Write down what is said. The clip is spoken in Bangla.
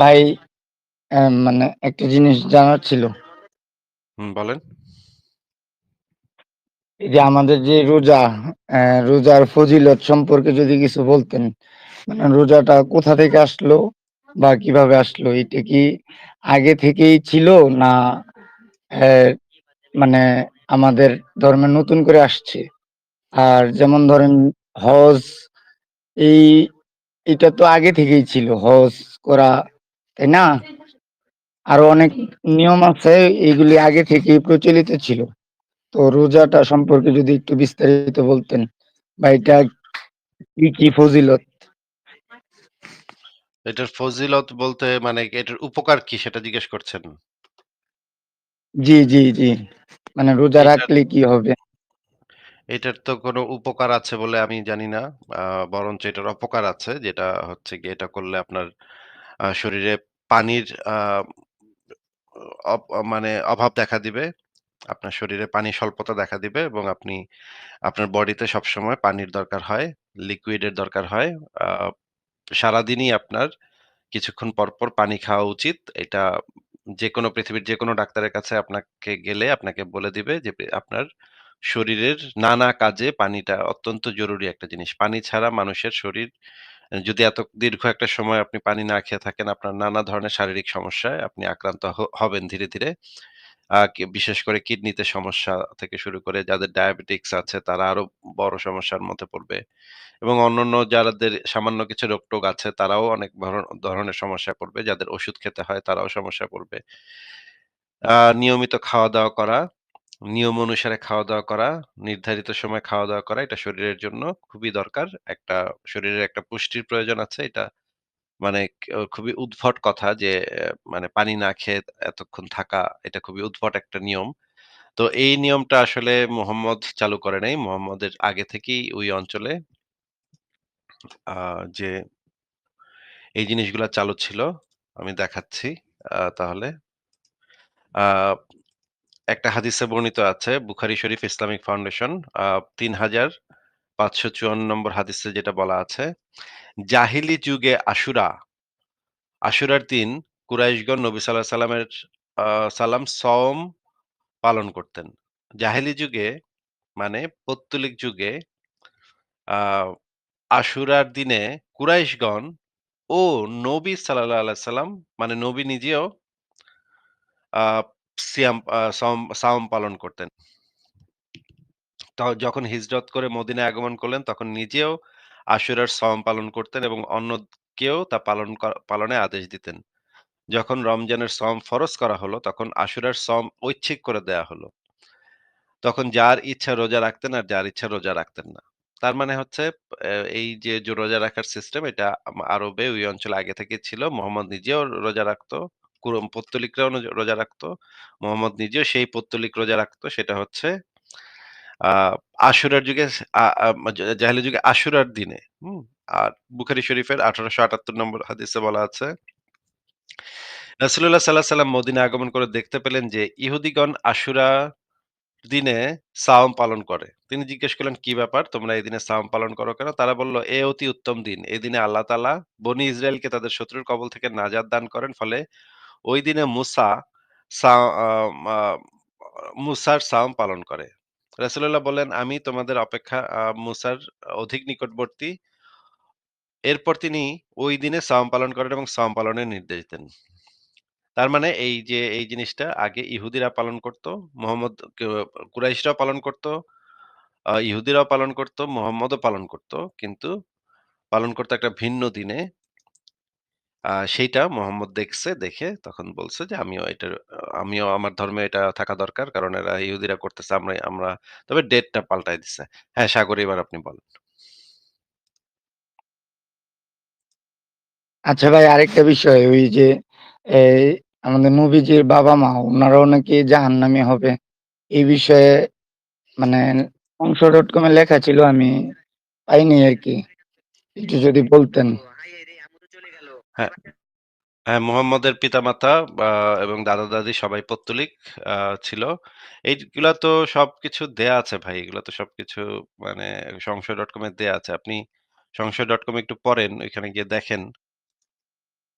ভাই মানে একটা জিনিস জানার ছিল। হুম, বলেন। এই যে আমাদের যে রোজা, রোজার ফজিলত সম্পর্কে যদি কিছু বলতেন। মানে রোজাটা কোথা থেকে আসলো বা কীভাবে আসলো? এটা কি আগে থেকেই ছিল না মানে আমাদের ধর্মে নতুন করে আসছে? আর যেমন ধরেন হজ এই এটা তো আগে থেকেই ছিল হজ করা, তাই না? আরও অনেক নিয়ম আছে এগুলি আগে থেকেই প্রচলিত ছিল। তো রোজাটা সম্পর্কে যদি একটু বিস্তারিত বলতেন বা এটা কি, কি ফজিলত? এটার ফজিলত বলতে মানে এটার উপকার কি সেটা জিজ্ঞেস করছেন? জি, জি, জি। মানে রোজা রাখলে কি হবে? এটার তো কোনো উপকার আছে বলে আমি জানি না। বরঞ্চ এটার অপকার আছে। যেটা হচ্ছে গিয়ে এটা করলে আপনার শরীরে পানির মানে অভাব দেখা দিবে। আপনার শরীরে পানি স্বল্পতা দেখা দিবে এবং আপনি আপনার বডিতে সবসময় পানির দরকার হয়, লিকুইড এর দরকার হয়। সারাদিনই আপনার কিছুক্ষণ পর, পর পানি খাওয়া উচিত। এটা যে কোনো পৃথিবীর যে কোনো ডাক্তারের কাছে আপনাকে গেলে আপনাকে বলে দিবে যে আপনার শরীরের নানা কাজে পানিটা অত্যন্ত জরুরি একটা জিনিস। পানি ছাড়া মানুষের শরীর যদি এত দীর্ঘ একটা সময় আপনি পানি না খেয়ে থাকেন, আপনার নানা ধরনের শারীরিক সমস্যায় আপনি আক্রান্ত হবেন ধীরে, ধীরে। বিশেষ করে কিডনিতে সমস্যা থেকে শুরু করে যাদের ডায়াবেটিক্স আছে তারা আরও বড় সমস্যার মধ্যে পড়বে। এবং অন্যান্য যাদের সামান্য কিছু রোগ-টোগ আছে তারাও অনেক ধর ধরনের সমস্যা পড়বে। যাদের ওষুধ খেতে হয় তারাও সমস্যা পড়বে। আ নিয়মিত খাওয়া-দাওয়া করা, নিয়ম অনুসারে খাওয়া-দাওয়া করা, নির্ধারিত সময় খাওয়া-দাওয়া করা এটা শরীরের জন্য খুবই দরকার। একটা শরীরের একটা পুষ্টির প্রয়োজন আছে। এটা মানে খুবই উদ্ভট কথা যে মানে পানি না খেয়ে এতক্ষণ থাকা এটা খুবই উদ্ভট একটা নিয়ম। তো এই নিয়মটা আসলে মোহাম্মদ চালু করে নাই। মোহাম্মদের আগে থেকেই ওই অঞ্চলে আ যে এই জিনিসগুলা চালু ছিল। আমি দেখাচ্ছি আ তাহলে। আ একটা হাদিসে বর্ণিত আছে বুখারী শরীফ ইসলামিক ফাউন্ডেশন তিন হাজার পাঁচশো চুয়ান্ন নম্বর হাদিসে যেটা বলা আছে, জাহিলি যুগে আশুরা আশুরার দিন কুরাইশগণ নবী সাল্লাল্লাহু সাল্লামের আ সাল্লাম সওম পালন করতেন। জাহেলী যুগে মানে পৌত্তলিক যুগে আশুরার দিনে কুরাইশগণ ও নবী আলাইহি সাল্লাম মানে নবী নিজেও সিয়াম সাওম পালন করতেন। যখন হিজরত করে মদিনায় আগমন করলেন, তখন নিজেও আশুরার সওম পালন করতেন এবং অন্যকেও তা পালন পালনে আদেশ দিতেন। যখন রমজানের সওম ফরজ করা হলো, তখন আশুরার সওম ঐচ্ছিক করে দেয়া হলো। তখন যার ইচ্ছা রোজা রাখতেন আর যার ইচ্ছা রোজা রাখতেন না। তার মানে হচ্ছে এই যে রোজা রাখার সিস্টেম এটা আরবে ওই অঞ্চলে আগে থেকে ছিল। মোহাম্মদ নিজেও রোজা রাখত। কুরম রোজা রাখত। মোহাম্মদ নিজেও সেই পৌত্তলিক রোজা রাখত। সেটা হচ্ছে আশুরার যুগে জাহেলী যুগে আশুরার দিনে? আর বুখারী শরীফের ১৮৭৮ নম্বর হাদিসে বলা আছে রাসূলুল্লাহ সাল্লাল্লাহু সাল্লাম মদিনায় আগমন করে দেখতে পেলেন যে ইহুদিগণ আশুরা দিনে সাওম পালন করে। তিনি জিজ্ঞেস করলেন, "কি ব্যাপার? তোমরা এই দিনে সাওম পালন করো কেন?" তারা বলল, "এ অতি উত্তম দিন। এই দিনে আল্লাহ তালা বনি ইসরায়েলকে তাদের শত্রুর কবল থেকে নাজাদ দান করেন। ফলে ওই দিনে মুসা মুসার সাওম পালন করে।" রাসূলুল্লাহ বলেন "আমি তোমাদের অপেক্ষা মুসার অধিক নিকটবর্তী।" এরপর তিনি ওই দিনে সাওম পালন করেন এবং সাওম পালনের নির্দেশ দেন। তার মানে এই যে এই জিনিসটা আগে ইহুদিরা পালন করত। মোহাম্মদ কুরাইশরাও পালন করত। ইহুদিরাও পালন করত, মোহাম্মদও পালন করত। কিন্তু পালন করতো একটা ভিন্ন দিনে। সেইটা মোহাম্মদ দেখছে, দেখে তখন বলছে যে, "আমিও এটার আমিও আমার ধর্মে এটা থাকা দরকার। কারণ এরা ইহুদিরা করতেছে আমরা আমরা" তবে ডেটটা পাল্টায় দিছে। হ্যাঁ, সাগর এবার আপনি বলেন। আচ্ছা ভাই আরেকটা বিষয় ওই যে এই আমাদের নবীজির বাবা-মা উনারাও নাকি জাহান্নামী হবে। এই বিষয়ে মানে অংশ অংশ.com এ লেখা ছিল আমি পাইনি আরকি। একটু যদি বলতেন। হ্যাঁ। হ্যাঁ, মোহাম্মদের পিতামাতা এবং দাদা-দাদি সবাই পৌত্তলিক ছিল। এইগুলা তো সবকিছু দেয়া আছে ভাই। এগুলা তো সবকিছু মানে সংশয় ডট কম এ দেয়া আছে। আপনি সংশয় ডট কম একটু পড়েন, ওইখানে গিয়ে দেখেন।